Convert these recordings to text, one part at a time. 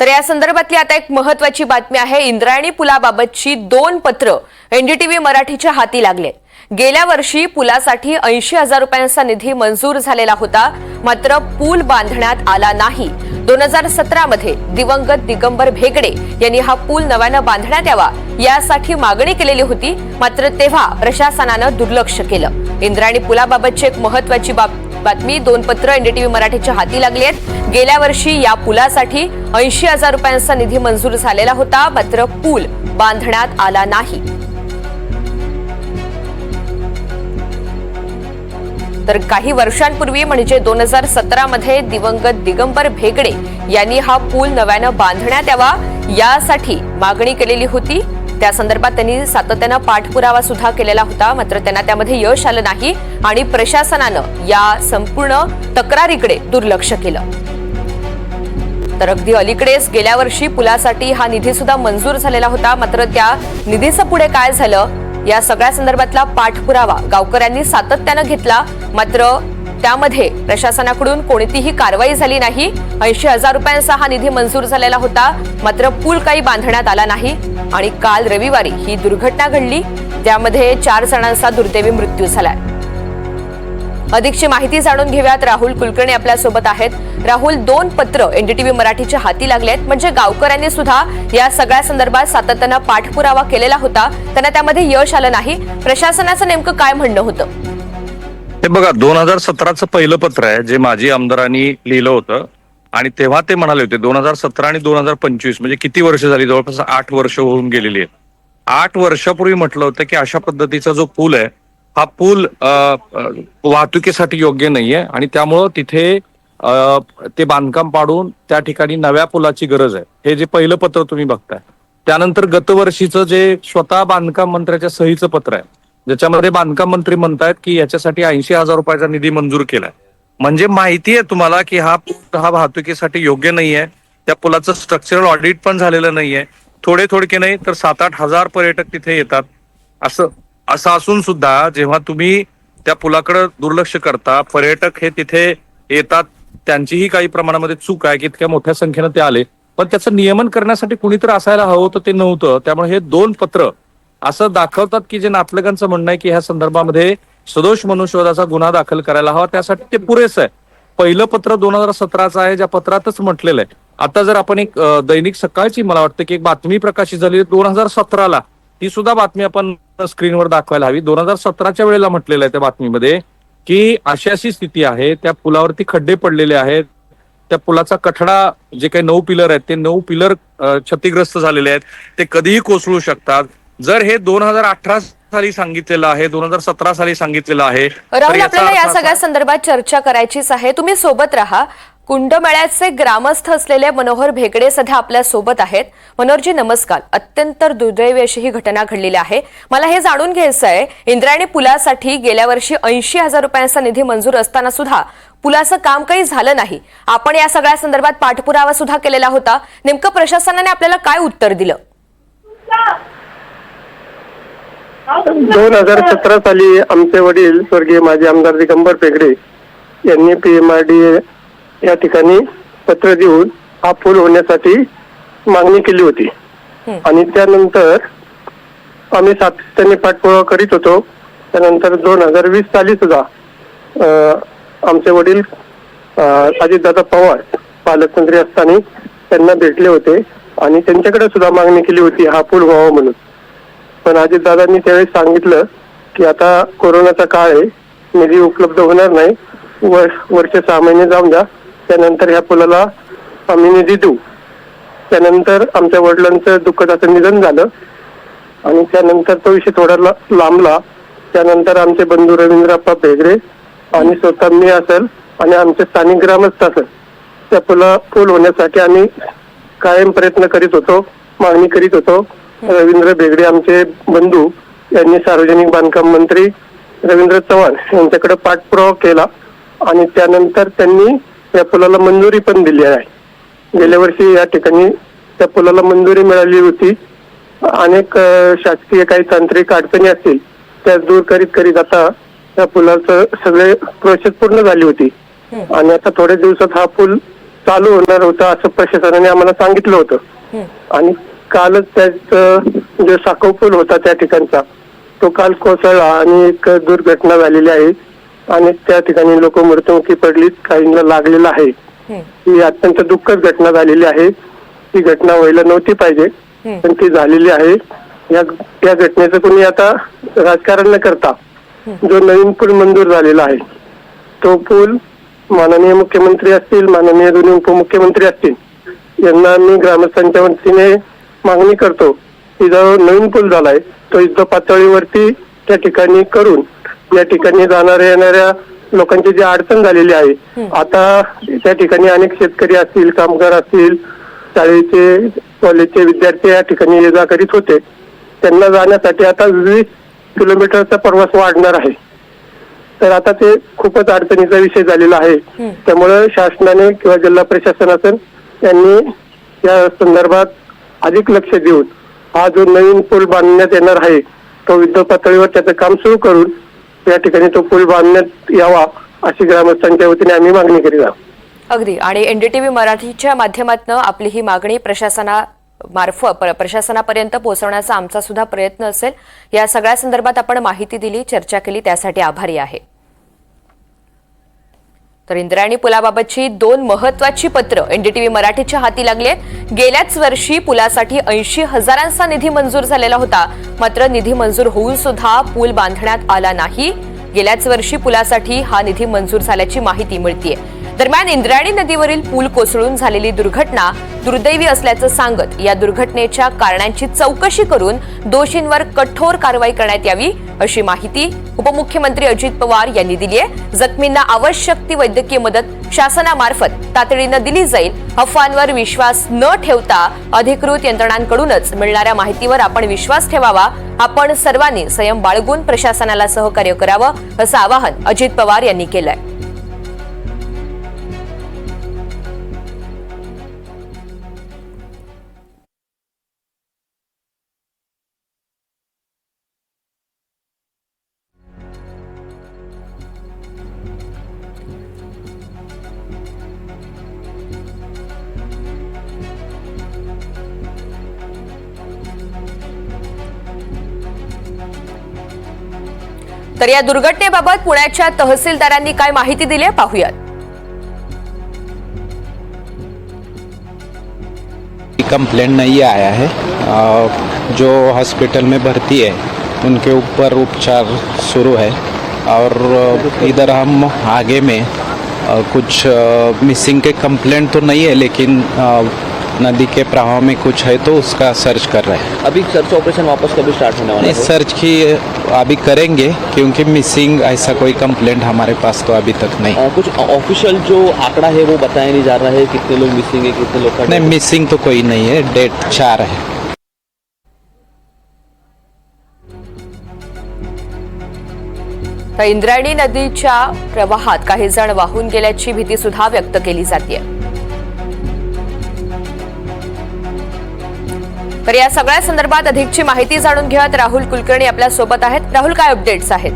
तर या संदर्भातली आता एक महत्वाची बातमी आहे. इंद्रायणी पुलाबाबतची दोन पत्र एनडीटीव्ही मराठीच्या हाती लागले. गेल्या वर्षी पुलासाठी ऐंशी हजार रुपयांचा निधी मंजूर झालेला होता. मात्र पूल बांधण्यात आला नाही. दोन हजार सतरामध्ये दिवंगत दिगंबर भेगडे यांनी हा पूल नव्यानं बांधण्यात यावा यासाठी मागणी केलेली होती. मात्र तेव्हा प्रशासनानं दुर्लक्ष केलं. इंद्रायणी पुलाबाबतची एक महत्वाची बाब बातमी दोन पत्र एनडीटीव्ही मराठीच्या हाती लागली आहेत. गेल्या वर्षी या पुलासाठी ऐंशी हजार रुपयांचा निधी मंजूर झालेला होता मात्र पूल बांधण्यात आला नाही. तर काही वर्षांपूर्वी म्हणजे दोन हजार सतरा मध्ये दिवंगत दिगंबर भेगडे यांनी हा पूल नव्यानं बांधण्यात यावा यासाठी मागणी केलेली होती. त्या संदर्भात त्यांनी सातत्यानं पाठपुरावा सुद्धा केलेला होता मात्र त्यांना त्यामध्ये यश आलं नाही आणि प्रशासनानं या संपूर्ण तक्रारीकडे दुर्लक्ष केलं. तर अगदी अलीकडेच गेल्या वर्षी पुलासाठी हा निधी सुद्धा मंजूर झालेला होता मात्र त्या निधीचं पुढे काय झालं या सगळ्या संदर्भातला पाठपुरावा गावकऱ्यांनी सातत्यानं घेतला मात्र त्यामध्ये प्रशासनाकडून कोणतीही कारवाई झाली नाही. ऐंशी हजार रुपयांचा हा निधी मंजूर झालेला होता मात्र पूल काही बांधण्यात आला नाही. आणि काल रविवारी ही दुर्घटना घडली त्यामध्ये चार जणांचा दुर्दैवी मृत्यू झालाय अधिकची माहिती जाणून घेऊयात. राहुल कुलकर्णी आपल्यासोबत आहेत. राहुल दोन पत्र एनडीटीव्ही मराठीच्या हाती लागले आहेत. म्हणजे गावकऱ्यांनी सुद्धा या सगळ्या संदर्भात सातत्यानं पाठपुरावा केलेला होता. त्यांना त्यामध्ये यश आलं नाही. प्रशासनाचं नेमकं काय म्हणणं होतं? हे बघा दोन हजार सतराचं पहिलं पत्र आहे जे माजी आमदारांनी लिहिलं होतं. आणि तेव्हा ते म्हणाले होते दोन हजार सतरा आणि दोन हजार पंचवीस म्हणजे किती वर्ष झाली? जवळपास आठ वर्ष होऊन गेलेली आहेत. आठ वर्षापूर्वी म्हटलं होतं की अशा पद्धतीचा जो पूल आहे हा पूल अ, वाहतुकीसाठी योग्य नाहीये आणि त्यामुळं तिथे ते बांधकाम पाडून त्या ठिकाणी नव्या पुलाची गरज आहे. हे जे पहिलं पत्र तुम्ही बघताय. त्यानंतर गतवर्षीचं जे स्वतः बांधकाम मंत्र्याच्या सहीचं पत्र आहे ज्याच्यामध्ये बांधकाम मंत्री म्हणतायत की याच्यासाठी ऐंशी हजार रुपयाचा निधी मंजूर केलाय. म्हणजे माहिती आहे तुम्हाला की हा पूल हा वाहतुकीसाठी योग्य नाहीये. त्या पुलाचं स्ट्रक्चरल ऑडिट पण झालेलं नाहीये. थोडे थोडके नाही तर सात आठ हजार पर्यटक तिथे येतात. असं असं असून सुद्धा जेव्हा तुम्ही त्या पुलाकडे दुर्लक्ष करता पर्यटक हे तिथे येतात त्यांचीही काही प्रमाणामध्ये चूक आहे की इतक्या मोठ्या संख्येनं ते आले. पण त्याचं नियमन करण्यासाठी कुणीतरी असायला हवं होतं ते नव्हतं. त्यामुळे हे दोन पत्र असं दाखवतात की जे नातलगांचं म्हणणं आहे की ह्या संदर्भामध्ये सदोष मनुष्यवधाचा गुन्हा दाखल करायला हवा त्यासाठी ते पुरेसं आहे. पहिलं पत्र दोन हजार सतराचं आहे ज्या पत्रातच म्हटलेलं आहे. आता जर आपण एक दैनिक सकाळची मला वाटतं की एक बातमी प्रकाशित झाली दोन हजार सतराला. ती सुद्धा बातमी आपण स्क्रीनवर दाखवायला हवी. दोन हजार सतराच्या वेळेला म्हटलेलं आहे त्या बातमीमध्ये की अशी अशी स्थिती आहे त्या पुलावरती खड्डे पडलेले आहेत. त्या पुलाचा कठडा जे काही नऊ पिलर आहेत ते नऊ पिलर क्षतिग्रस्त झालेले आहेत. ते कधीही कोसळू शकतात. जर हे दोन हजार अठरा साली सांगितलेलं आहे दोन हजार सतरा साली सांगितलेलं आहे. राहुल आपल्याला या सगळ्या संदर्भात चर्चा करायचीच आहे. तुम्ही सोबत राहा. कुंडमेळ्याचे ग्रामस्थ असलेले मनोहर भेगडे सध्या आपल्यासोबत आहेत. मनोहरजी नमस्कार. अत्यंत दुर्दैवी अशी ही घटना घडलेली आहे. मला हे जाणून घ्यायचं आहे इंद्रायणी पुलासाठी गेल्या वर्षी ऐंशी हजार रुपयांचा निधी मंजूर असताना सुद्धा पुलाचं काम काही झालं नाही. आपण या सगळ्या संदर्भात पाठपुरावा सुद्धा केलेला होता. नेमकं प्रशासनाने आपल्याला काय उत्तर दिलं? दोन हजार सतरा साली आमचे वडील स्वर्गीय माजी आमदार दिगंबर पेगडे यांनी पीएमआरडी या ठिकाणी पत्र देऊन हा पूल होण्यासाठी मागणी केली होती. आणि त्यानंतर आम्ही सातत्याने पाठपुरावा करीत होतो. त्यानंतर दोन हजार वीस साली सुद्धा आमचे वडील अजितदादा पवार पालकमंत्री असताना त्यांना भेटले होते. आणि त्यांच्याकडे सुद्धा मागणी केली होती हा पूल व्हावा म्हणून. पण अजितदादांनी त्यावेळी सांगितलं की आता कोरोनाचा काळ आहे निधी उपलब्ध होणार नाही. वर वर्ष सहा महिने जाऊन द्या. त्यानंतर ह्या पुलाला आम्ही निधी देऊ. त्यानंतर आमच्या वडिलांचं दुःखदाचं निधन झालं. आणि त्यानंतर तो विषय थोडा लांबला. त्यानंतर आमचे बंधू रवींद्रप्पा भेगरे आणि स्वतः मी असेल आणि आमचे स्थानिक ग्रामस्थ असेल. त्या पुला पूल होण्यासाठी आम्ही कायम प्रयत्न करीत होतो मागणी करीत होतो. रवींद्र भेगडे आमचे बंधू यांनी सार्वजनिक बांधकाम मंत्री रवींद्र चव्हाण यांच्याकडे पाठपुरावा केला आणि त्यानंतर त्यांनी या पुलाला मंजुरी पण दिली आहे. गेल्या वर्षी या ठिकाणी त्या पुलाला मंजुरी मिळाली होती. अनेक शासकीय काही तांत्रिक अडचणी असतील त्या दूर करीत करीत आता त्या पुलाचं सगळे प्रोसेस पूर्ण झाली होती. आणि आता थोड्या दिवसात हा पूल चालू होणार होतं असं प्रशासनाने आम्हाला सांगितलं होतं. आणि कालच त्याचं जो साखव पूल होता त्या ठिकाणचा तो काल कोसळला आणि एक दुर्घटना झालेली आहे आणि त्या ठिकाणी लोक मृत्युमुखी पडलीत काहींना लागलेलं आहे. ही. अत्यंत दुःखद घटना झालेली आहे. ही घटना व्हायला नव्हती पाहिजे पण ती झालेली आहे. या या घटनेचं कोणी आता राजकारण न करता जो नवीन पूल मंजूर झालेला आहे तो पूल माननीय मुख्यमंत्री असतील माननीय दोन्ही उपमुख्यमंत्री असतील यांना मी ग्रामस्थांच्या वतीने मागणी करतो. की जो नवीन पूल झालाय. तो युद्ध पातळीवरती त्या ठिकाणी करून या ठिकाणी जाणाऱ्या येणाऱ्या लोकांची जी अडचण झालेली आहे आता त्या ठिकाणी अनेक शेतकरी असतील कामगार असतील शाळेचे कॉलेजचे विद्यार्थी या ठिकाणी ये जा करीत होते. त्यांना जाण्यासाठी आता वीस किलोमीटरचा प्रवास वाढणार आहे. तर आता ते खूपच अडचणीचा विषय झालेला आहे. त्यामुळे शासनाने किंवा जिल्हा प्रशासन असेल यांनी या संदर्भात अधिक लक्ष देऊन हा जो नवीन पूल बांधण्यात येणार आहे तो युद्ध पातळीवर त्याचं काम सुरू करून या ठिकाणी तो पूल बांधण्यात यावा अशी ग्रामस्थांच्या वतीने आम्ही मागणी करीत आहोत. अगदी. आणि एनडीटीव्ही मराठीच्या माध्यमातून आपली ही मागणी प्रशासना मार्फत प्रशासनापर्यंत पोहोचवण्याचा आमचा सुद्धा प्रयत्न असेल. या सगळ्या संदर्भात आपण माहिती दिली चर्चा केली त्यासाठी आभारी आहे. तर इंद्रायणी पुलाबाबतची दोन महत्वाची पत्र एनडीटीव्ही मराठीच्या हाती लागली आहेत. गेल्याच वर्षी पुलासाठी ऐंशी हजारांचा निधी मंजूर झालेला होता. मात्र निधी मंजूर होऊन सुद्धा पूल बांधण्यात आला नाही. गेल्याच वर्षी पुलासाठी हा निधी मंजूर झाल्याची माहिती मिळतीये. दरम्यान इंद्रायणी नदीवरील पूल कोसळून झालेली दुर्घटना दुर्दैवी असल्याचं सांगत या दुर्घटनेच्या कारणांची चौकशी करून दोषींवर कठोर कारवाई करण्यात यावी अशी माहिती उपमुख्यमंत्री अजित पवार यांनी दिली आहे. जखमींना आवश्यक ती वैद्यकीय मदत शासनामार्फत तातडीनं दिली जाईल. अफवांवर विश्वास न ठेवता अधिकृत यंत्रणांकडूनच मिळणाऱ्या माहितीवर आपण विश्वास ठेवावा. आपण सर्वांनी संयम बाळगून प्रशासनाला सहकार्य करावं असं आवाहन अजित पवार यांनी केलंय. तर या दुर्घटनेबाबत पुण्याच्या तहसीलदारांनी काय माहिती दिली आहे? पाहूयात. कंप्लेंट नहीं आया है जो हॉस्पिटल में भर्ती है उनके ऊपर उपचार शुरू है और इधर हम आगे में कुछ मिसिंग के कंप्लेंट तो नहीं है लेकिन नदी के प्रवाह में कुछ है तो उसका सर्च कर रहे हैं। अभी सर्च ऑपरेशन वापस कभी स्टार्ट होने वाला है? सर्च की अभी करेंगे क्योंकि मिसिंग ऐसा कोई कंप्लेंट हमारे पास तो अभी तक नहीं। अ, कुछ ऑफिशियल जो आंकड़ा है वो बताया नहीं जा रहा है कितने लोग मिसिंग है कितने लोग नहीं मिसिंग तो कोई नहीं है डेट चार है। तर इंद्रायणी नदीच्या प्रवाहात काही जण वाहून गेल्याची भीती सुद्धा व्यक्त केली जाते तर या सगळ्या संदर्भात अधिकची माहिती जाणून घेऊयात. राहुल कुलकर्णी आपल्यासोबत आहेत. राहुल काय अपडेट्स आहेत?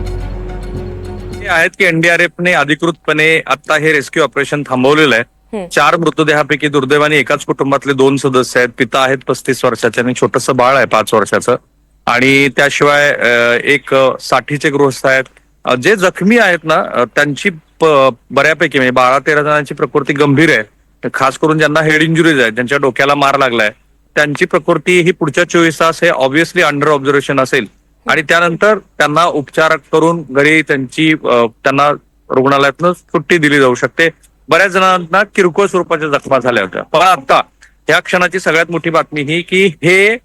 हे आहेत की एनडीआरएफने अधिकृतपणे आता हे रेस्क्यू ऑपरेशन थांबवलेलं आहे. चार मृतदेहापैकी दुर्दैवाने एकाच कुटुंबातले दोन सदस्य आहेत. पिता आहेत पस्तीस वर्षाचे आणि छोटंसं बाळ आहे पाच वर्षाचं. आणि त्याशिवाय एक साठीचे गृहस्थ आहेत. जे जखमी आहेत ना त्यांची बऱ्यापैकी म्हणजे बारा तेरा जणांची प्रकृती गंभीर आहे. खास करून ज्यांना हेड इंजुरीज आहेत ज्यांच्या डोक्याला मार लागलाय. त्यांची प्रकृती ही पुढच्या चोवीस तास हे ऑब्व्हियसली अंडर ऑब्झर्वेशन असेल. आणि त्यानंतर त्यांना उपचार करून घरी त्यांची त्यांना रुग्णालयातून सुट्टी दिली जाऊ शकते. बऱ्याच जणांना किरकोळ स्वरूपाच्या जखमा झाल्या होत्या. पण आता या क्षणाची सगळ्यात मोठी बातमी ही की हे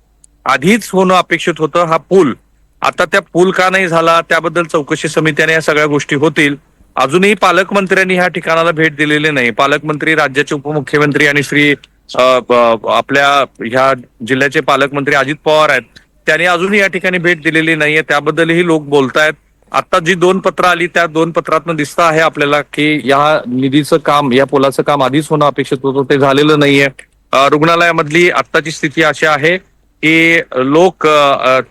आधीच होणं अपेक्षित होतं हा पूल. आता त्या पूल का नाही झाला त्याबद्दल चौकशी समित्याने या सगळ्या गोष्टी होतील. अजूनही पालकमंत्र्यांनी ह्या ठिकाणाला भेट दिलेली नाही. पालकमंत्री राज्याचे उपमुख्यमंत्री आणि श्री आपल्या ह्या जिल्ह्याचे पालकमंत्री अजित पवार आहेत. त्यांनी अजूनही या ठिकाणी भेट दिलेली नाहीये. त्याबद्दलही लोक बोलतायत. आता जी दोन पत्र आली त्या दोन पत्रातनं दिसतं आहे आपल्याला की या निधीचं काम या पुलाचं काम आधीच होणं अपेक्षित होतं. ते झालेलं नाहीये. रुग्णालयामधली आत्ताची स्थिती अशी आहे की लोक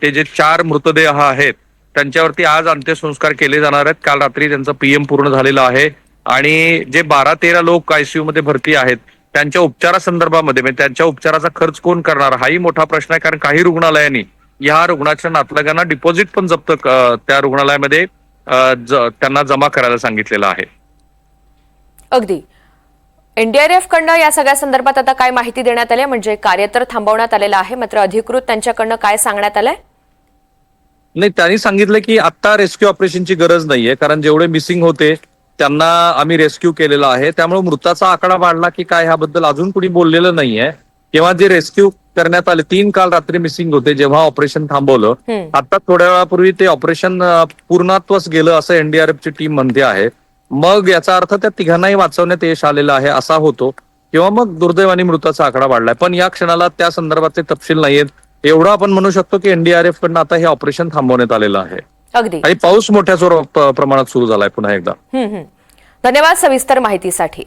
ते जे चार मृतदेह आहेत त्यांच्यावरती आज अंत्यसंस्कार केले जाणार आहेत. काल रात्री त्यांचं पीएम पूर्ण झालेलं आहे. आणि जे बारा तेरा लोक आयसीयू मध्ये भरती आहेत त्यांच्या उपचारासंदर्भामध्ये म्हणजे त्यांच्या उपचाराचा खर्च कोण करणार? हाही मोठा प्रश्न आहे कारण काही रुग्णालयांनी या रुग्णाच्या नातलगांना डिपॉझिट पण जप्त त्या रुग्णालयामध्ये त्यांना जमा करायला सांगितलेलं आहे. अगदी. एनडीआरएफ कडनं या सगळ्या संदर्भात आता काय माहिती देण्यात आली? म्हणजे कार्य तर थांबवण्यात आलेलं आहे. मात्र अधिकृत त्यांच्याकडनं काय सांगण्यात आलंय? नाही त्यांनी सांगितलं की आता रेस्क्यू ऑपरेशनची गरज नाहीये कारण जेवढे मिसिंग होते त्यांना आम्ही रेस्क्यू केलेला आहे. त्यामुळे मृताचा आकडा वाढला की काय ह्याबद्दल अजून कुणी बोललेलं नाहीये. किंवा जे रेस्क्यू करण्यात आले तीन काल रात्री मिसिंग होते जेव्हा ऑपरेशन थांबवलं. आता थोड्या वेळापूर्वी ते ऑपरेशन पूर्णत्वच गेलं असं एनडीआरएफची टीम म्हणते आहे. मग याचा अर्थ त्या तिघांनाही वाचवण्यात यश आलेलं आहे असा होतो. किंवा मग दुर्दैवाने मृताचा आकडा वाढलाय. पण या क्षणाला त्या संदर्भातले तपशील नाहीयेत. एवढं आपण म्हणू शकतो की एनडीआरएफ कडनं आता हे ऑपरेशन थांबवण्यात आलेलं आहे. अगदी. आणि पाऊस मोठ्या प्रमाणात सुरू झालाय पुन्हा एकदा. धन्यवाद सविस्तर माहितीसाठी.